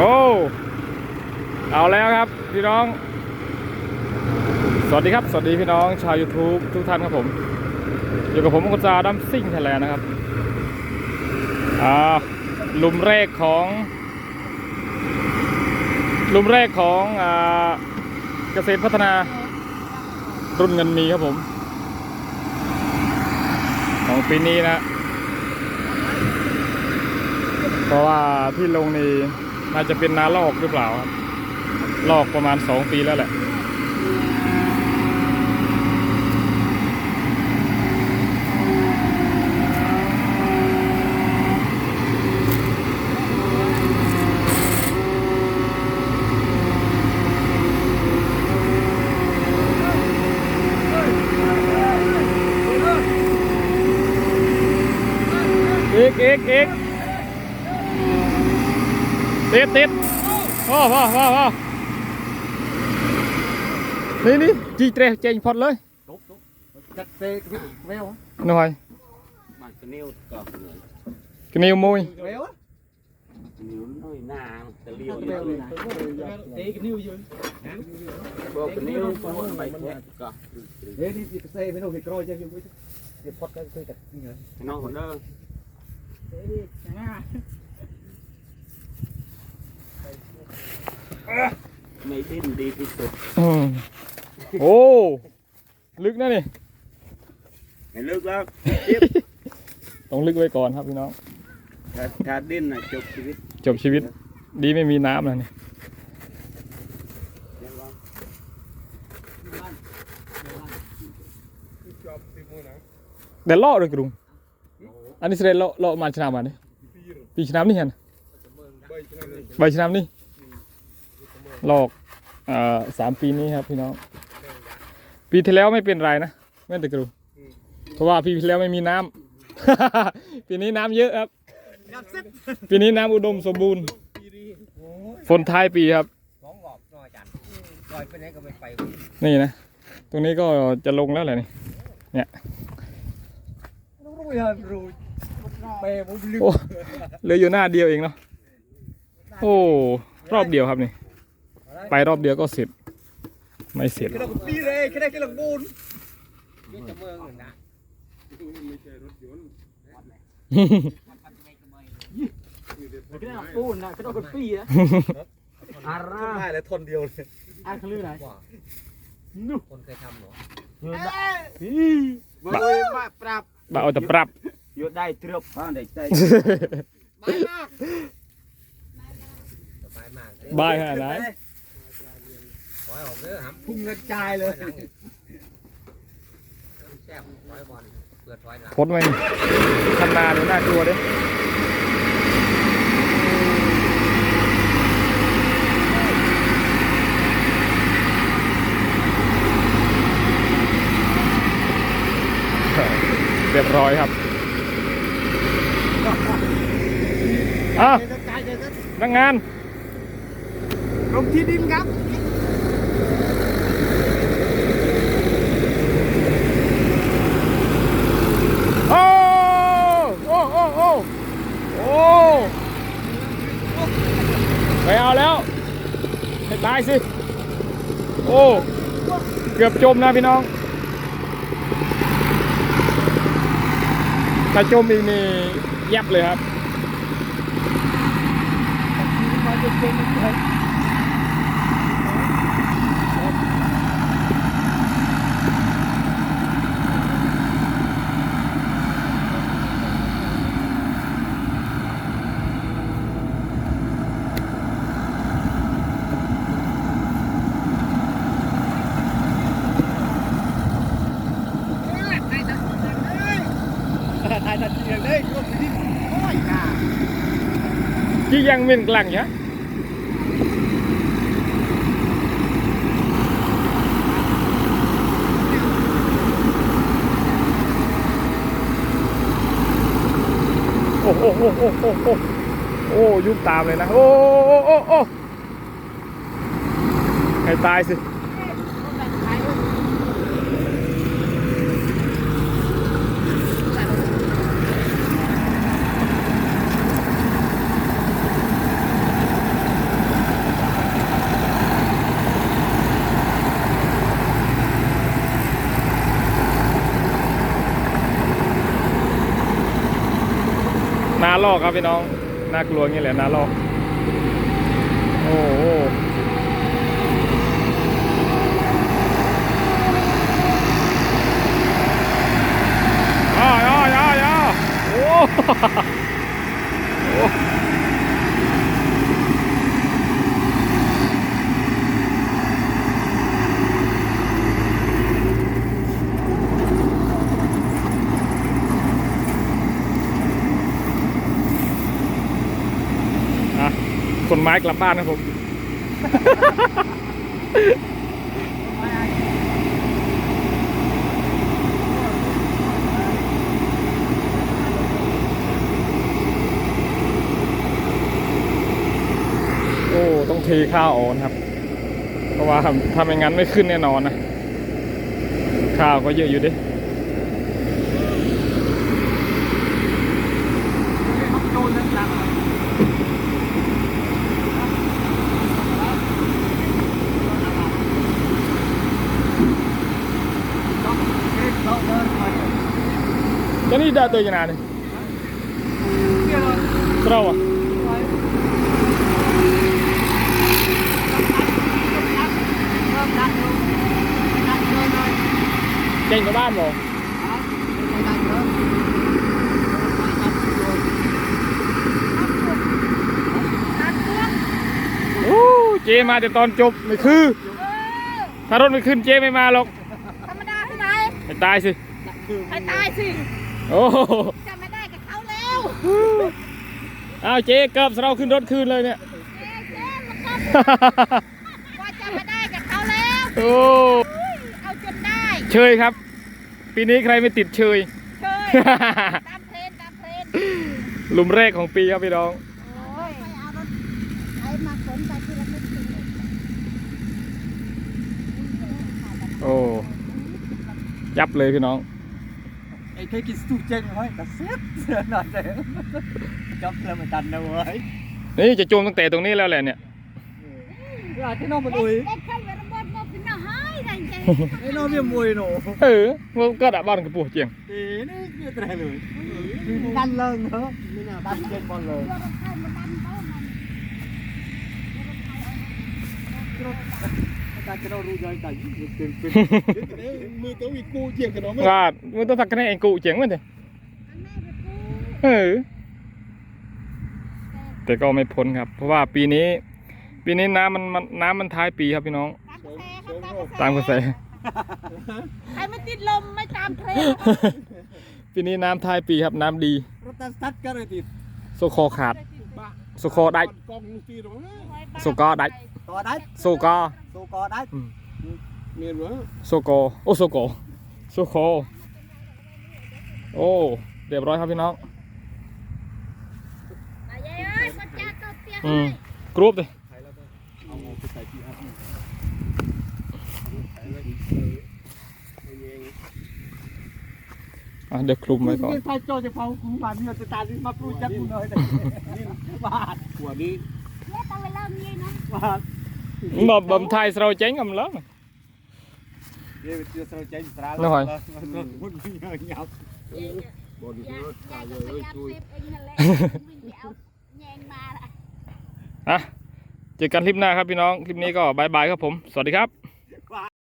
โอ้เอาแล้วครับพี่น้อง สวัสดีครับ สวัสดีพี่น้องชาว YouTube ทุกท่านครับผม อยู่กับผมกุจาดัมซิ่งไทยแลนด์นะครับอ่าลุมแรกของลุมแรกของอ่าเกษตรพัฒนารุ่นเงินมีครับผม ของปีนี้นะ เพราะว่าที่ลงนี่ น่าจะเป็นนาลอกหรือเปล่าครับลอกประมาณสองปีแล้วแหละ เอีกอีกอีก ติดติดพ่อพ่อพ่อพ่อนี่นี่จีเตรเจงพอดเลย Đúng, đúng. Chắc xe cái biết veo á. หน่อย mà cái nêu cọp nữa กนิ้วมุย Veo á. nêu nói nà cái liêu Cái veo này. Ê, cái níu dưới. có cái nêu có một bài chết cọp Ê, đi đi cái xe với nó thì coi cho em với. Thì phát cái cái cái người. nó còn đơ mày đi đi đi sụp อืม โอ้ ลึกนะนี่ mày lướt lắm ต้องลึกไว้ก่อนครับพี่น้อง thà, thà điên là chụp cái biết จบชีวิต ดีไม่มีน้ำนะนี่ Đem vào. แต่ล่อเลยกรุงอันนี้แสดงล่อล่อมาชนะมานี่ปีชนะนี่เห็นใบชนะนี่ ลอกอสามปีนี้ครับพี่น้อง ปีที่แล้วไม่เป็นไรนะแม่ต่กรุงเพราะว่าปีที่แล้วไม่มีน้ำปีนี้น้ำเยอะครับ ปีนี้น้ำอุดมสมบูรณ์ฝนท้ายปีครับนี่นะ ตรงนี้ก็จะลงแล้วแหละนี่ Ôi ơi, rồi. Bè bốn lưng. โอ้เหลืออยู่หน้าเดียวเองเนาะ โอ้ รอบเดียวครับนี่ ไปรอบเดียวก็เสร็จ ไม่เสร็จ Cái đó đi đây, cái này cái là bồn. Cái chấm mương rồi nè. cái nào phun nè cái đó còn phi á à Không ra phải là thon điều này. ai không lưu này Con เคยทำเหรอ mọi người mà prap บ่าเอาแต่ปรับ vô đây trượt vào đây đây สบายมากบายขนาดไหน ขอให้ผมเด้อหำพุ่งกระจายเลยแซ่บถอยบอลเปิดถอยหลังพดไหมคันนาดูน่ากลัวเด้เรียบร้อยครับอะกระจายเลยครับนักงาน กรมที่ดินครับ โอ้โอ้โอ้โอ้โอ้ไม่เอาแล้วให้ตายสิ โอ้ เกือบจมนะพี่น้องถ้าจมอีกนี่ยับเลยครับ ถ่ายทันทีเลยกรมที่ดินโอ้ยค่ะ Chứ dân miền làng nhá Ô ô ô ô ô ô Ô giúp tạm này nè Ô ô ô ô ô Hay tai gì ลอกครับพี่น้อง น่ากลัวงี้แหละนาลอก โอ้โหย่อย่อย่อย่อโอ้โหอ่ะคนไม้กลับบ้านนะผม โอ้ ต้องเทข้าวออกนะครับ เพราะว่าถ้าไม่งั้นไม่ขึ้นแน่นอนนะ ข้าวก็เยอะอยู่ดิ เขาโดนนั่นหลัง ก็นี่ได้ตัวยังไงเนี่ยเราอะเก่งกว่าบ้านบ่ โอ้เจมาแต่ตอนจบไม่คือถ้ารถไม่ขึ้นเจไม่มาหรอก ธรรมดาที่ไหนไม่ตายสิให้ตายสิ โอ้โหจะไม่ได้กับเขาแล้วอ้าวเจเกือบเราขึ้นรถคืนเลยเนี่ยเจ๊เจ๊มันก็ว่าจะไม่ได้กับเขาแล้วโอ้อุ้ยเอาจนได้เชยครับ ปีนี้ใครไม่ติดเชยเคยตามเพลนตามเพลนหลุมแรกของปีครับพี่น้องโอ้ยเอารถไอ้มาขนไปทีละนิดทีละนิดโอ้ยับเลยพี่น้อง ไอ้เคยกินสตูเจงไว้แต่เสียเสียหน่อยเลยจับเรือมาดันนะเว้ยนี่จะจมตั้งแต่ตรงนี้แล้วแหละเนี่ยเวลาที่น้องมันอุ้ยเด็กเข้าไประเบิดบอกพี่น้องเฮ้ยได้จริงไอ้น้องเมียมวยหนูเออมันก็ดับบ้านกับปู่เจียงเอ๋นี่เมียตายเลยดันเลยเหรอไม่น่าดันเจงบอลเลยรถ ไฟมาดันโต๊ะมันการจะเรารู้ใจกันเป็นเป็นมือตัวอีกกูเจียงกันเนาะว่ามึงต้องทักกันให้เองกูเจียงมันดิอันแม่ไปกูเออแต่ก็ไม่พ้นครับ เพราะว่าปีนี้ ปีนี้น้ำมันมันน้ำมันท้ายปีครับพี่น้อง ตามกระแสครับตามกระแสใครไม่ติดลมไม่ตามเทรนปีนี้น้ำท้ายปีครับน้ำดีรถตัดตัดกันเลยติดโซคอขาด โซคอได้กองลูกตีหรอสุกอได้ต่อได้โซกอสู้กอได้เมียนวะโซโกโอโซโกโซโคโอ้เรียบร้อยครับพี่น้องนายเอ้ยคนจ้าตัวเตี้ยอืเลมยกรุ๊ปดิเอาไปใส่ที่อัพนี่ใส่ไว้เอง อะเดี๋ยวคลุมไว้ก่อนนี่ถ้าโจจะเผาคุ้มบ้านนี่จะตายมาปลุกจับกูหน่อยบาทหัวนี้เล่นเอาเวลามีนะบาทบ่บ่มไทยสเราเจ๊งกันแล้วเดี๋ยวจะเราใจสระน้อยมันเงียบเงียบบอลอยากรถอยาตากยจะเลพยยายามช่วยเซฟเองนั่นแหละวิ่งไปเอาแยงมาละอะเจอกันคลิปหน้าครับพี่น้อง คลิปนี้ก็บายบายครับผม สวัสดีครับ